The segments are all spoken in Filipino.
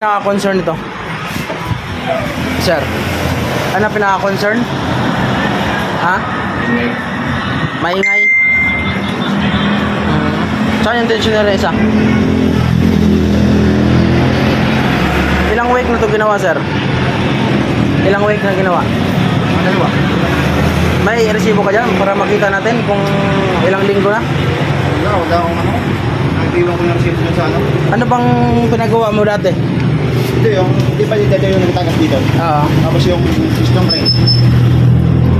Pinaka-concern nito? Sir, ano pinaka-concern? Ha? Maingay? Hmm. Saan yung tensioner na isa? Ilang week na ito ginawa, sir? Ilang week na ginawa? Ano ba? May resibo ka dyan para makita natin kung ilang linggo na? Wala, wala akong ano. Nagbiwan ko ng receipt dun sa ano. Ano bang pinagawa mo dati? Ito yung, di ba dito yung nagtagas dito? Oo. Tapos yung system ring.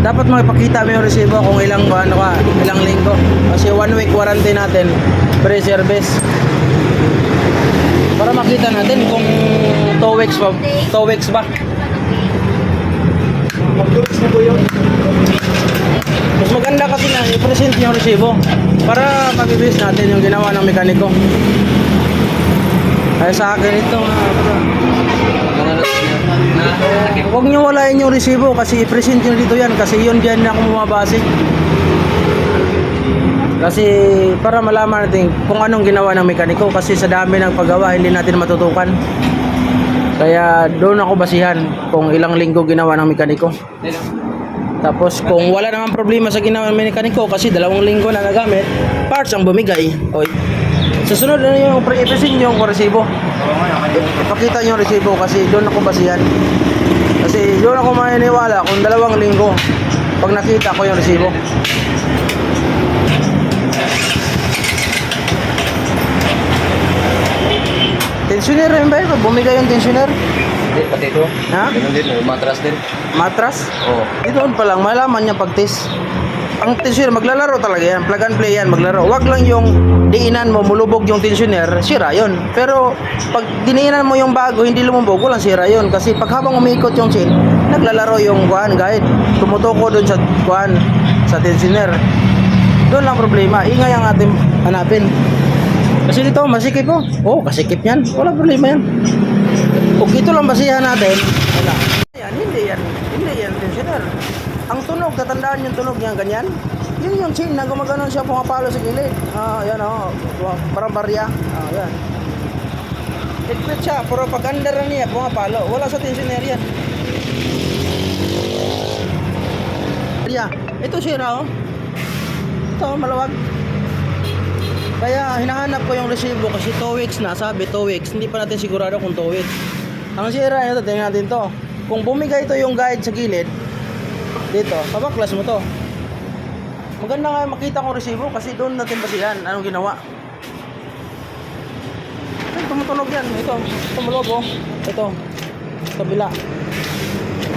dapat makipakita mo yung resibo kung ilang ano ka, ilang linggo. Kasi one week warranty natin, free service. Para makita natin kung 2 weeks ba, 2 weeks ba. Mag-tourist na po yun. Mas maganda kasi na i-present yung resibo para mabibis natin yung ginawa ng mekaniko. Ay sa akin ito nga. Huwag nyo walain yung resibo kasi i-present nyo dito yan kasi yun dyan na ako bumabase. Kasi para malaman natin kung anong ginawa ng mekaniko kasi sa dami ng paggawa hindi natin matutukan. Kaya doon ako basihan kung ilang linggo ginawa ng mekaniko. Tapos kung wala naman problema sa ginawa ng mekaniko kasi dalawang linggo na nagamit, parts ang bumigay. Oy. Susunod na yung pre- i-present nyo yung resibo. Ipakita nyo yung resibo kasi doon ako basihan. Kasi doon ako maniniwala kung dalawang linggo pag nakita ko yung resibo. Tensioner yun? Bumigay yung tensioner? Hindi, pati ito. Ha? Ganun din, may matras din. Matras? Oo. Di doon pa lang, malaman niya pag-test. Ang tensioner, maglalaro talaga yan. Plug and play yan, maglaro. Wag lang yung diinan mo, mulubog yung tensioner, sira yon. Pero pag diniinan mo yung bago, hindi lumubog, walang sira yon. Kasi pag habang umikot yung chain, naglalaro yung kuhan, guide. Tumutuko doon sa kuhan, sa tensioner. Doon lang problema. Ingay ang ating hanapin. Kasi dito, masikip po. Oh, kasikip yan. Wala problema yan. Kung ito lang basihan natin, wala. Yan, hindi yan. Hindi yan, tensioner. Ang tunog, tatandaan yung tunog niya, ganyan. Yun yung chain na gumagano siya pumapalo sa gilid. Ah, yan oh. Parang barya. Ah, yan. Higpit siya, pero pag under na niya, pumapalo. Wala sa tensioner yan. Barya. Ito sira oh. Ito, malawag. Kaya hinahanap ko yung resibo kasi 2 weeks na, sabi 2 weeks. Hindi pa natin sigurado kung 2 weeks. Ang sira nito, tingnan natin to. Kung bumigay ito yung guide sa gilid, dito, pabaklas mo to. Maganda nga makita ko resibo kasi doon natin basihan. Anong ginawa? Ay, tumutunog yan. Ito, tumulog oh. Ito, kabila.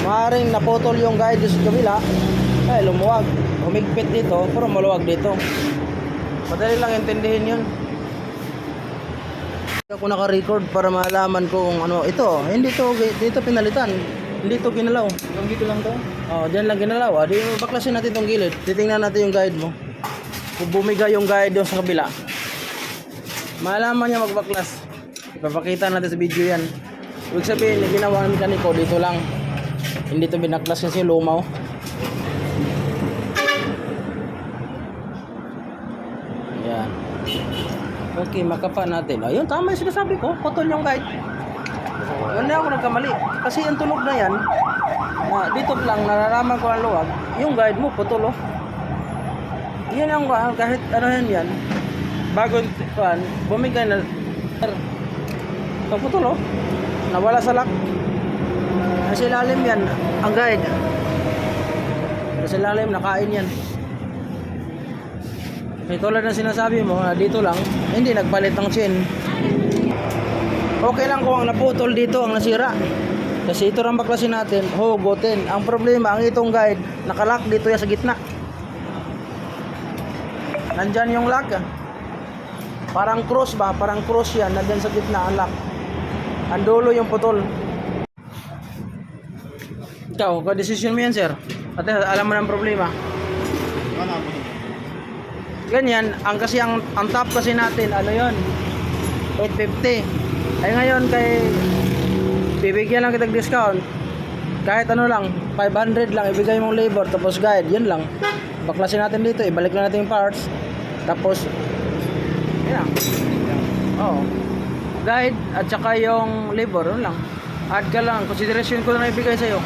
Maaring naputol yung guide sa kabila. Ay, lumuwag. Humigpit dito, pero maluwag dito. Madali lang intindihin yun. Ako naka-record para malaman ko kung ano. Ito, hindi to, dito pinalitan. Hindi to ginalaw. Yung dito lang to. Oh, diyan lang ginalaw. Ah, di baklasin natin tong gilid. Titingnan natin yung guide mo. Kung bumiga yung guide doon sa kabila. Malaman niya magbaklas. Ipapakita natin sa video yan. Ibig sabihin, ginawa ng mekaniko dito lang. Hindi to binaklas kasi lumaw. Okay, makapa natin. Ayun, tama yung sinasabi ko. Putol yung guide. Hindi ako nagkamali. Kasi yung tunog na yan, na dito lang nararaman ko ang luwag, yung guide mo putol oh. Yan ang ah, kahit ano yan yan. Bago kuan, bumigay na Ito putol oh. Nawala sa lock. Kasi lalim yan, ang guide. Kasi lalim, nakain yan. Kaya tulad ng sinasabi mo, na dito lang, hindi nagpalit ng chain. Okay lang kung ang naputol dito ang nasira. Kasi ito rin baklasin natin, hugutin. Ang problema, ang itong guide, nakalock dito yan sa gitna. Nandyan yung lock. ah. Parang cross ba? Parang cross yan. Nandyan sa gitna ang lock. Ang dulo yung putol. Ikaw, ka-decision mo yan, sir. At alam mo ng problema. Po? Ganyan, ang kasi ang, ang top kasi natin, ano yon 850. Ay ngayon kay bibigyan lang kita discount. Kahit ano lang, 500 lang ibigay mong labor tapos guide, yun lang. Baklasin natin dito, ibalik lang natin yung parts. Tapos yan lang. Oo. guide at saka yung labor, yun lang. Add ka lang, consideration ko na ibigay sa'yo.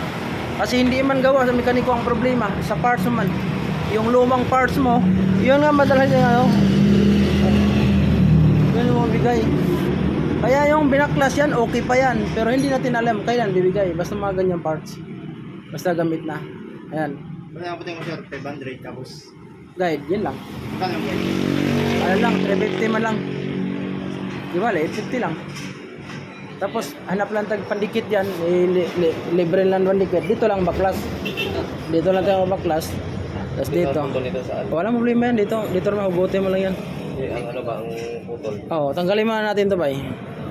Kasi hindi man gawa sa mekaniko ang problema, sa parts naman. Yung lumang parts mo, yun nga madalas yung ano. Yun yung bigay. Kaya yung binaklas yan, okay pa yan. Pero hindi natin alam kailan bibigay. Basta mga ganyang parts. Basta gamit na. Ayan. Kaya ako mo sir, 500 tapos. Guide, yun lang. Kano guide? Ano lang, 350 man lang. Di ba, 850 lang. Tapos, hanap lang tag pandikit yan, eh, li, li, libre lang pandikit. Dito lang baklas. Dito lang tayo baklas. Tapos dito. Putol saan? Walang problema yan dito. Dito naman, hugutin mo lang yan. Ang ano ba, ang putol? Oo, tanggalin muna natin to bay.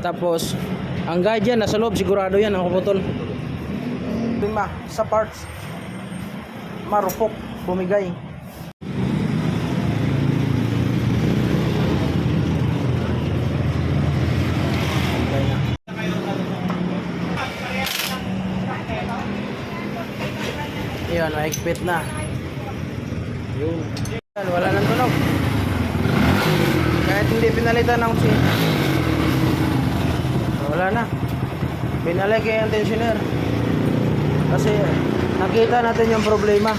Tapos, ang guide yan, nasa loob, sigurado yan, ang kuputol. Lima, sa parts. Marupok, bumigay. Yan, maikpit na. Yun. Wala nang tunog. Kahit hindi pinalitan ng si wala na. Pinalik yung tensioner. Kasi nakita natin yung problema.